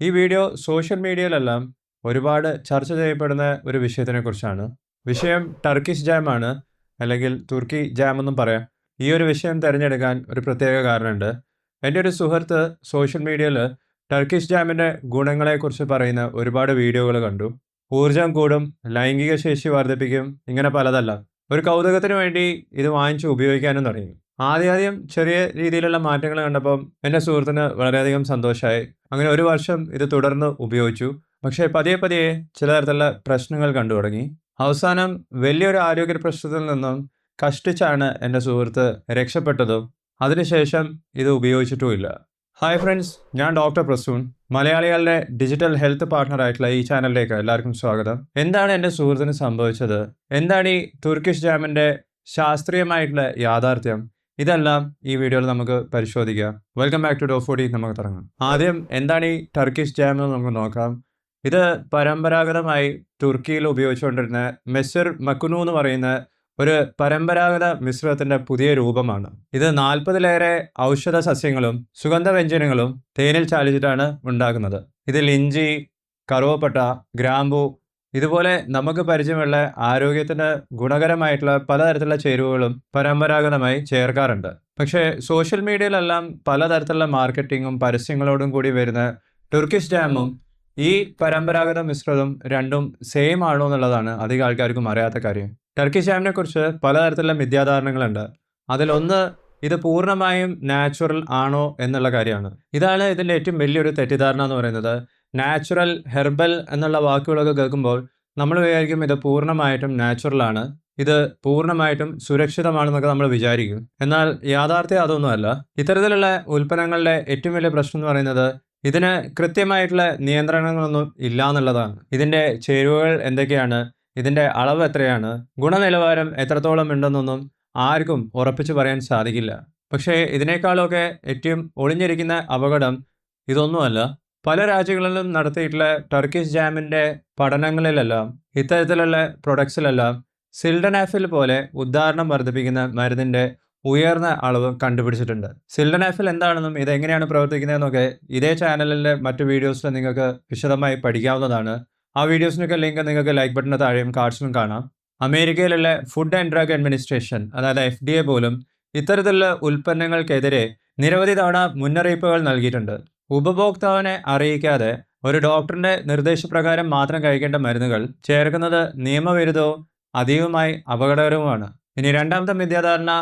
ഈ video social മീഡിയയിലെല്ലാം ഒരുപാട് ചർച്ച ചെയ്യപ്പെടുന്ന ഒരു വിഷയത്തിനെക്കുറിച്ചാണ്. വിഷയം ടർക്കിഷ് ജാമാണ് അല്ലെങ്കിൽ തുർക്കി ജാം എന്നും പറയാം. ഈ ഒരു വിഷയം തിരഞ്ഞെടുക്കാൻ ഒരു പ്രത്യേക കാരണമുണ്ട്. എന്റെ ഒരു സുഹൃത്ത് സോഷ്യൽ മീഡിയയിൽ ടർക്കിഷ് ജാമിന്റെ ഗുണങ്ങളെക്കുറിച്ച് പറയുന്ന ഒരുപാട് വീഡിയോകൾ കണ്ടു. ഊർജം കൂടും, ലൈംഗിക ശേഷി വർദ്ധിപ്പിക്കും, ഇങ്ങനെ പലതല്ല ഒരു കൗതുകത്തിന് വേണ്ടി ഇത് വാങ്ങിച്ച് ഉപയോഗിക്കാനും തുടങ്ങി. ആദ്യാദ്യം ചെറിയ രീതിയിലുള്ള മാറ്റങ്ങൾ കണ്ടപ്പം എന്റെ സുഹൃത്തിന് വളരെയധികം സന്തോഷമായി. അങ്ങനെ ഒരു വർഷം ഇത് തുടർന്ന് ഉപയോഗിച്ചു. പക്ഷേ പതിയെ പതിയെ ചില തരത്തിലുള്ള പ്രശ്നങ്ങൾ കണ്ടു തുടങ്ങി. അവസാനം വലിയൊരു ആരോഗ്യ പ്രശ്നത്തിൽ നിന്നും കഷ്ടിച്ചാണ് എന്റെ സുഹൃത്ത് രക്ഷപ്പെട്ടതും അതിനുശേഷം ഇത് ഉപയോഗിച്ചിട്ടുമില്ല. ഹായ് ഫ്രണ്ട്സ് ഞാൻ ഡോക്ടർ പ്രസൂൺ മലയാളികളുടെ ഡിജിറ്റൽ ഹെൽത്ത് പാർട്ണർ ആയിട്ടുള്ള ഈ ചാനലിലേക്ക് എല്ലാവർക്കും സ്വാഗതം. എന്താണ് എന്റെ സുഹൃത്തിന് സംഭവിച്ചത്? എന്താണ് ഈ തുർക്കിഷ് ജാമിന്റെ ശാസ്ത്രീയമായിട്ടുള്ള യാഥാർത്ഥ്യം? ഇതെല്ലാം ഈ വീഡിയോയിൽ നമുക്ക് പരിശോധിക്കാം. വെൽക്കം ബാക്ക് ടു ഡോഫോഡി നമുക്ക് തുടങ്ങാം. ആദ്യം എന്താണ് ഈ ടർക്കിഷ് ജാം എന്ന് നമുക്ക് നോക്കാം. ഇത് പരമ്പരാഗതമായി തുർക്കിയിൽ ഉപയോഗിച്ചുകൊണ്ടിരുന്ന മെസ്സിർ മക്കുനു എന്ന് പറയുന്ന ഒരു പരമ്പരാഗത മിശ്രിതത്തിന്റെ പുതിയ രൂപമാണ്. ഇത് നാൽപ്പതിലേറെ ഔഷധ സസ്യങ്ങളും സുഗന്ധവ്യഞ്ജനങ്ങളും തേനിൽ ചാലിച്ചിട്ടാണ് ഉണ്ടാക്കുന്നത്. ഇതിൽ ഇഞ്ചി, കറുവപ്പട്ട, ഗ്രാമ്പൂ ഇതുപോലെ നമുക്ക് പരിചയമുള്ള ആരോഗ്യത്തിന് ഗുണകരമായിട്ടുള്ള പലതരത്തിലുള്ള ചേരുവകളും പരമ്പരാഗതമായി ചേർക്കാറുണ്ട്. പക്ഷേ സോഷ്യൽ മീഡിയയിലെല്ലാം പലതരത്തിലുള്ള മാർക്കറ്റിങ്ങും പരസ്യങ്ങളോടും കൂടി വരുന്ന ടുർക്കിഷ് ഡാമും ഈ പരമ്പരാഗത മിശ്രിതം രണ്ടും സെയിം ആണോ എന്നുള്ളതാണ് അധികം ആൾക്കാർക്കും അറിയാത്ത കാര്യം. ടർക്കിഷ് ഡാമിനെ കുറിച്ച് പലതരത്തിലുള്ള മിഥ്യാധാരണകളുണ്ട്. അതിലൊന്ന് ഇത് പൂർണമായും നാച്ചുറൽ ആണോ എന്നുള്ള കാര്യമാണ്. ഇതാണ് ഇതിന്റെ ഏറ്റവും വലിയൊരു തെറ്റിദ്ധാരണ എന്ന് പറയുന്നത്. നാച്ചുറൽ, ഹെർബൽ എന്നുള്ള വാക്കുകളൊക്കെ കേൾക്കുമ്പോൾ നമ്മൾ വിചാരിക്കും ഇത് പൂർണമായിട്ടും നാച്ചുറൽ ആണ്. ഇത് പൂർണമായിട്ടും സുരക്ഷിതമാണെന്നൊക്കെ നമ്മൾ വിചാരിക്കും. എന്നാൽ യാഥാർത്ഥ്യം അതൊന്നുമല്ല. ഇത്തരത്തിലുള്ള ഉൽപ്പന്നങ്ങളുടെ ഏറ്റവും വലിയ പ്രശ്നം എന്ന് പറയുന്നത് ഇതിന് കൃത്യമായിട്ടുള്ള നിയന്ത്രണങ്ങളൊന്നും ഇല്ല എന്നുള്ളതാണ്. ഇതിന്റെ ചേരുവകൾ എന്തൊക്കെയാണ്? ഇതിന്റെ അളവ് എത്രയാണ്? ഗുണനിലവാരം എത്രത്തോളം ഉണ്ടെന്നൊന്നും ആർക്കും ഉറപ്പിച്ചു പറയാൻ സാധിക്കില്ല. പക്ഷേ ഇതിനേക്കാളൊക്കെ ഏറ്റവും ഒളിഞ്ഞിരിക്കുന്ന അപകടം ഇതൊന്നുമല്ല. പല രാജ്യങ്ങളിലും നടത്തിയിട്ടുള്ള ടർക്കിഷ് ജാമിന്റെ പഠനങ്ങളിലെല്ലാം ഇത്തരത്തിലുള്ള പ്രൊഡക്ട്സിലെല്ലാം സിൽഡനാഫിൽ പോലെ ഉദ്ധാരണം വർദ്ധിപ്പിക്കുന്ന മരുന്നിന്റെ ഉയർന്ന അളവ് കണ്ടുപിടിച്ചിട്ടുണ്ട്. സിൽഡനാഫിൽ എന്താണെന്നും ഇതെങ്ങനെയാണ് പ്രവർത്തിക്കുന്നതെന്നൊക്കെ ഇതേ ചാനലിലെ മറ്റു വീഡിയോസിൽ നിങ്ങൾക്ക് വിശദമായി പഠിക്കാവുന്നതാണ്. ആ വീഡിയോസിനൊക്കെ ലിങ്ക് നിങ്ങൾക്ക് ലൈക്ക് ബട്ടണിന് താഴെയും കാർഡ്സിലും കാണാം. അമേരിക്കയിലുള്ള ഫുഡ് ആൻഡ് ഡ്രഗ് അഡ്മിനിസ്ട്രേഷൻ അതായത് എഫ്.ഡി.എ പോലും ഇത്തരത്തിലുള്ള ഉൽപ്പന്നങ്ങൾക്കെതിരെ നിരവധി തവണ മുന്നറിയിപ്പുകൾ നൽകിയിട്ടുണ്ട്. ഉപഭോക്താവിനെ അറിയിക്കാതെ ഒരു ഡോക്ടറിന്റെ നിർദ്ദേശപ്രകാരം മാത്രം കഴിക്കേണ്ട മരുന്നുകൾ ചേർക്കുന്നത് നിയമവിരുദ്ധവും അതീവമായി അപകടകരവുമാണ്. ഇനി രണ്ടാമത്തെ മിഥ്യാധാരണ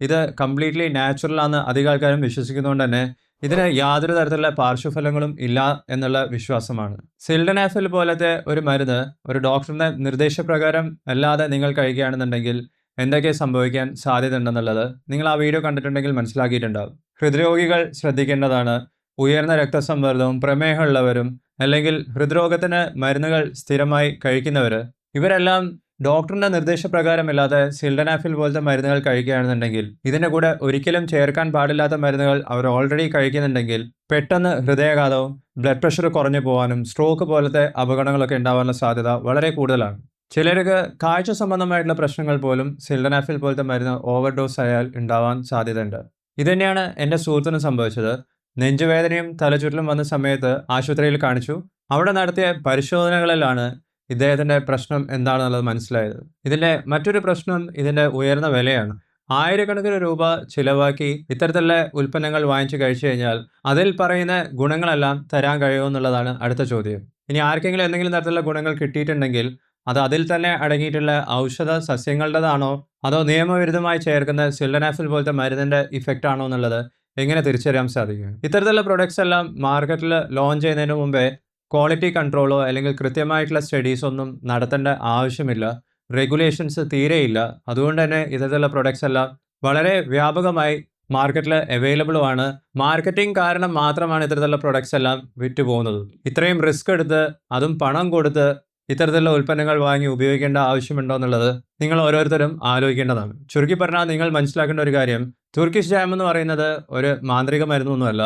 ഇത് കംപ്ലീറ്റ്ലി നാച്ചുറൽ ആണെന്ന് അധികം ആൾക്കാരും വിശ്വസിക്കുന്നതുകൊണ്ട് തന്നെ ഇതിന് യാതൊരു തരത്തിലുള്ള പാർശ്വഫലങ്ങളും ഇല്ല എന്നുള്ള വിശ്വാസമാണ്. സിൽഡനാഫിൽ പോലത്തെ ഒരു മരുന്ന് ഒരു ഡോക്ടറുടെ നിർദ്ദേശപ്രകാരം അല്ലാതെ നിങ്ങൾ കഴിക്കുകയാണെന്നുണ്ടെങ്കിൽ എന്തൊക്കെ സംഭവിക്കാൻ സാധ്യതയുണ്ടെന്നുള്ളത് നിങ്ങൾ ആ വീഡിയോ കണ്ടിട്ടുണ്ടെങ്കിൽ മനസ്സിലാക്കിയിട്ടുണ്ടാവും. ഹൃദ്രോഗികൾ ശ്രദ്ധിക്കേണ്ടതാണ്. ഉയർന്ന രക്തസമ്മർദ്ദവും പ്രമേഹമുള്ളവരും അല്ലെങ്കിൽ ഹൃദ്രോഗത്തിന് മരുന്നുകൾ സ്ഥിരമായി കഴിക്കുന്നവർ ഇവരെല്ലാം ഡോക്ടറുടെ നിർദ്ദേശപ്രകാരമില്ലാതെ സിൽഡനാഫിൽ പോലത്തെ മരുന്നുകൾ കഴിക്കുകയാണെന്നുണ്ടെങ്കിൽ ഇതിന്റെ കൂടെ ഒരിക്കലും ചേർക്കാൻ പാടില്ലാത്ത മരുന്നുകൾ അവർ ഓൾറെഡി കഴിക്കുന്നുണ്ടെങ്കിൽ പെട്ടെന്ന് ഹൃദയാഘാതവും ബ്ലഡ് പ്രഷർ കുറഞ്ഞു പോകാനും സ്ട്രോക്ക് പോലത്തെ അപകടങ്ങളൊക്കെ ഉണ്ടാകാനുള്ള സാധ്യത വളരെ കൂടുതലാണ്. ചിലർക്ക് കാഴ്ച സംബന്ധമായിട്ടുള്ള പ്രശ്നങ്ങൾ പോലും സിൽഡനാഫിൽ പോലത്തെ മരുന്ന് ഓവർഡോസ് ആയാൽ ഉണ്ടാവാൻ സാധ്യതയുണ്ട്. ഇതുതന്നെയാണ് എന്റെ സുഹൃത്തിന് സംഭവിച്ചത്. നെഞ്ചുവേദനയും തലചുറ്റലും വന്ന സമയത്ത് ആശുപത്രിയിൽ കാണിച്ചു. അവിടെ നടത്തിയ പരിശോധനകളിലാണ് ഇദ്ദേഹത്തിന്റെ പ്രശ്നം എന്താണെന്നുള്ളത് മനസ്സിലായത്. ഇതിന്റെ മറ്റൊരു പ്രശ്നം ഇതിന്റെ ഉയർന്ന വിലയാണ്. ആയിരക്കണക്കിന് രൂപ ചിലവാക്കി ഇത്തരത്തിലുള്ള ഉൽപ്പന്നങ്ങൾ വാങ്ങിച്ചു കഴിച്ചു കഴിഞ്ഞാൽ അതിൽ പറയുന്ന ഗുണങ്ങളെല്ലാം തരാൻ കഴിയുമോ എന്നുള്ളതാണ് അടുത്ത ചോദ്യം. ഇനി ആർക്കെങ്കിലും എന്തെങ്കിലും തരത്തിലുള്ള ഗുണങ്ങൾ കിട്ടിയിട്ടുണ്ടെങ്കിൽ അത് അതിൽ തന്നെ അടങ്ങിയിട്ടുള്ള ഔഷധ സസ്യങ്ങളുടേതാണോ അതോ നിയമവിരുദ്ധമായി ചേർക്കുന്ന സിൽഡനാഫിൽ പോലത്തെ മരുന്നിന്റെ ഇഫക്റ്റ് ആണോ എന്നുള്ളത് എങ്ങനെ തിരിച്ചറിയാൻ സാധിക്കും? ഇത്തരത്തിലുള്ള പ്രൊഡക്ട്സ് എല്ലാം മാർക്കറ്റിൽ ലോഞ്ച് ചെയ്യുന്നതിന് മുമ്പേ ക്വാളിറ്റി കൺട്രോളോ അല്ലെങ്കിൽ കൃത്യമായിട്ടുള്ള സ്റ്റഡീസ് ഒന്നും നടത്തേണ്ട ആവശ്യമില്ല. റെഗുലേഷൻസ് തീരെയില്ല. അതുകൊണ്ട് തന്നെ ഇത്തരത്തിലുള്ള പ്രൊഡക്ട്സ് എല്ലാം വളരെ വ്യാപകമായി മാർക്കറ്റിൽ അവൈലബിളും ആണ്. മാർക്കറ്റിംഗ് കാരണം മാത്രമാണ് ഇത്തരത്തിലുള്ള പ്രൊഡക്ട്സ് എല്ലാം വിറ്റ് പോകുന്നത് ഇത്രയും റിസ്ക് എടുത്ത് അതും പണം കൊടുത്ത് ഇത്തരത്തിലുള്ള ഉൽപ്പന്നങ്ങൾ വാങ്ങി ഉപയോഗിക്കേണ്ട ആവശ്യമുണ്ടോ എന്നുള്ളത് നിങ്ങൾ ഓരോരുത്തരും ആലോചിക്കേണ്ടതാണ്. ചുരുക്കി പറഞ്ഞാൽ നിങ്ങൾ മനസ്സിലാക്കേണ്ട ഒരു കാര്യം തുർക്കിഷ് ജാം എന്ന് പറയുന്നത് ഒരു മാന്ത്രിക മരുന്നൊന്നുമല്ല.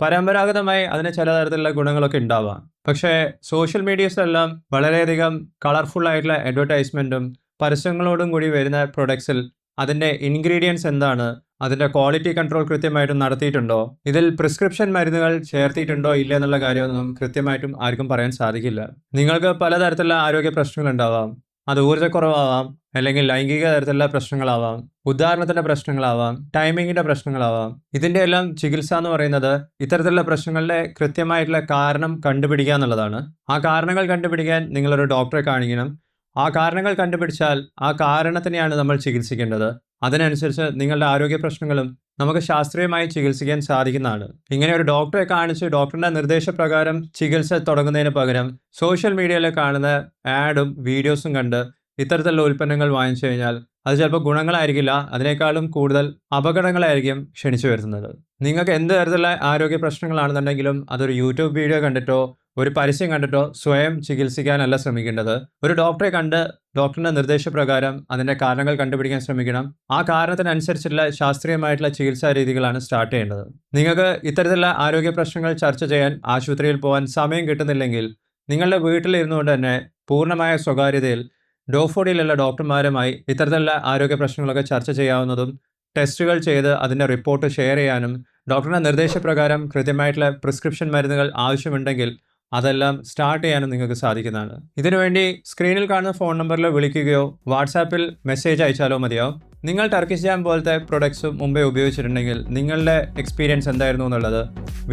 പരമ്പരാഗതമായി അതിന് ചില തരത്തിലുള്ള ഗുണങ്ങളൊക്കെ ഉണ്ടാവാം. പക്ഷേ സോഷ്യൽ മീഡിയസിലെല്ലാം വളരെയധികം കളർഫുൾ ആയിട്ടുള്ള അഡ്വർടൈസ്മെന്റും പരസ്യങ്ങളോടും കൂടി വരുന്ന പ്രൊഡക്ട്സിൽ അതിന്റെ ഇൻഗ്രീഡിയൻസ് എന്താണ്? അതിന്റെ ക്വാളിറ്റി കൺട്രോൾ കൃത്യമായിട്ടും നടത്തിയിട്ടുണ്ടോ ഇതിൽ പ്രിസ്ക്രിപ്ഷൻ മരുന്നുകൾ ചേർത്തിട്ടുണ്ടോ ഇല്ല എന്നുള്ള കാര്യമൊന്നും കൃത്യമായിട്ടും ആർക്കും പറയാൻ സാധിക്കില്ല നിങ്ങൾക്ക് പലതരത്തിലുള്ള ആരോഗ്യ പ്രശ്നങ്ങൾ ഉണ്ടാവാം അത് ഊർജക്കുറവാവാം അല്ലെങ്കിൽ ലൈംഗിക തരത്തിലുള്ള പ്രശ്നങ്ങളാവാം ഉദാഹരണത്തിന്റെ പ്രശ്നങ്ങളാവാം ടൈമിങ്ങിന്റെ പ്രശ്നങ്ങളാവാം. ഇതിന്റെ എല്ലാം ചികിത്സ എന്ന് പറയുന്നത് ഇത്തരത്തിലുള്ള പ്രശ്നങ്ങളുടെ കൃത്യമായിട്ടുള്ള കാരണം കണ്ടുപിടിക്കുക എന്നുള്ളതാണ്. ആ കാരണങ്ങൾ കണ്ടുപിടിക്കാൻ നിങ്ങളൊരു ഡോക്ടറെ കാണിക്കണം. ആ കാരണങ്ങൾ കണ്ടുപിടിച്ചാൽ ആ കാരണത്തിനെയാണ് നമ്മൾ ചികിത്സിക്കേണ്ടത്. അതിനനുസരിച്ച് നിങ്ങളുടെ ആരോഗ്യ പ്രശ്നങ്ങളും നമുക്ക് ശാസ്ത്രീയമായി ചികിത്സിക്കാൻ സാധിക്കുന്നതാണ്. ഇങ്ങനെ ഒരു ഡോക്ടറെ കാണിച്ച് ഡോക്ടറുടെ നിർദ്ദേശപ്രകാരം ചികിത്സ തുടങ്ങുന്നതിന് പകരം സോഷ്യൽ മീഡിയയിൽ കാണുന്ന ആഡും വീഡിയോസും കണ്ട് ഇത്തരത്തിലുള്ള ഉൽപ്പന്നങ്ങൾ വാങ്ങിച്ചു കഴിഞ്ഞാൽ അത് ചിലപ്പോൾ ഗുണങ്ങളായിരിക്കില്ല അതിനേക്കാളും കൂടുതൽ അപകടങ്ങളായിരിക്കും ക്ഷണിച്ചു വരുത്തുന്നത്. നിങ്ങൾക്ക് എന്ത് തരത്തിലുള്ള ആരോഗ്യ പ്രശ്നങ്ങളാണെന്നുണ്ടെങ്കിലും അതൊരു യൂട്യൂബ് വീഡിയോ കണ്ടിട്ടോ ഒരു പരസ്യം കണ്ടിട്ടോ? സ്വയം ചികിത്സിക്കാനല്ല ശ്രമിക്കേണ്ടത്. ഒരു ഡോക്ടറെ കണ്ട് ഡോക്ടറിന്റെ നിർദ്ദേശപ്രകാരം അതിന്റെ കാരണങ്ങൾ കണ്ടുപിടിക്കാൻ ശ്രമിക്കണം. ആ കാരണത്തിനനുസരിച്ചുള്ള ശാസ്ത്രീയമായിട്ടുള്ള ചികിത്സാ രീതികളാണ് സ്റ്റാർട്ട് ചെയ്യേണ്ടത്. നിങ്ങൾക്ക് ഇത്തരത്തിലുള്ള ആരോഗ്യ പ്രശ്നങ്ങൾ ചർച്ച ചെയ്യാൻ ആശുപത്രിയിൽ പോകാൻ സമയം കിട്ടുന്നില്ലെങ്കിൽ നിങ്ങളുടെ വീട്ടിലിരുന്നുകൊണ്ട് തന്നെ പൂർണമായ സ്വകാര്യതയിൽ ഡോഫോഡിയിലുള്ള ഡോക്ടർമാരുമായി ഇത്തരത്തിലുള്ള ആരോഗ്യ പ്രശ്നങ്ങളൊക്കെ ചർച്ച ചെയ്യാവുന്നതും ടെസ്റ്റുകൾ ചെയ്ത് അതിന്റെ റിപ്പോർട്ട് ഷെയർ ചെയ്യാനും ഡോക്ടറുടെ നിർദ്ദേശപ്രകാരം കൃത്യമായിട്ടുള്ള പ്രിസ്ക്രിപ്ഷൻ മരുന്നുകൾ ആവശ്യമുണ്ടെങ്കിൽ അതെല്ലാം സ്റ്റാർട്ട് ചെയ്യാനും നിങ്ങൾക്ക് സാധിക്കുന്നതാണ്. ഇതിനുവേണ്ടി സ്ക്രീനിൽ കാണുന്ന ഫോൺ നമ്പറിൽ വിളിക്കുകയോ വാട്സാപ്പിൽ മെസ്സേജ് അയച്ചാലോ മതിയാവും നിങ്ങൾ ടർക്കിഷ് ജാം പോലത്തെ പ്രൊഡക്ട്സ് മുമ്പേ ഉപയോഗിച്ചിട്ടുണ്ടെങ്കിൽ നിങ്ങളുടെ എക്സ്പീരിയൻസ് എന്തായിരുന്നു എന്നുള്ളത്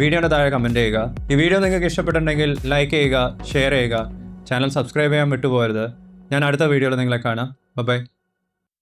വീഡിയോയുടെ താഴെ കമന്റ് ചെയ്യുക. ഈ വീഡിയോ നിങ്ങൾക്ക് ഇഷ്ടപ്പെട്ടിട്ടുണ്ടെങ്കിൽ ലൈക്ക് ചെയ്യുക ഷെയർ ചെയ്യുക. ചാനൽ സബ്സ്ക്രൈബ് ചെയ്യാൻ വിട്ടുപോകരുത്. ഞാൻ അടുത്ത വീഡിയോയിൽ നിങ്ങളെ കാണാം. ബൈ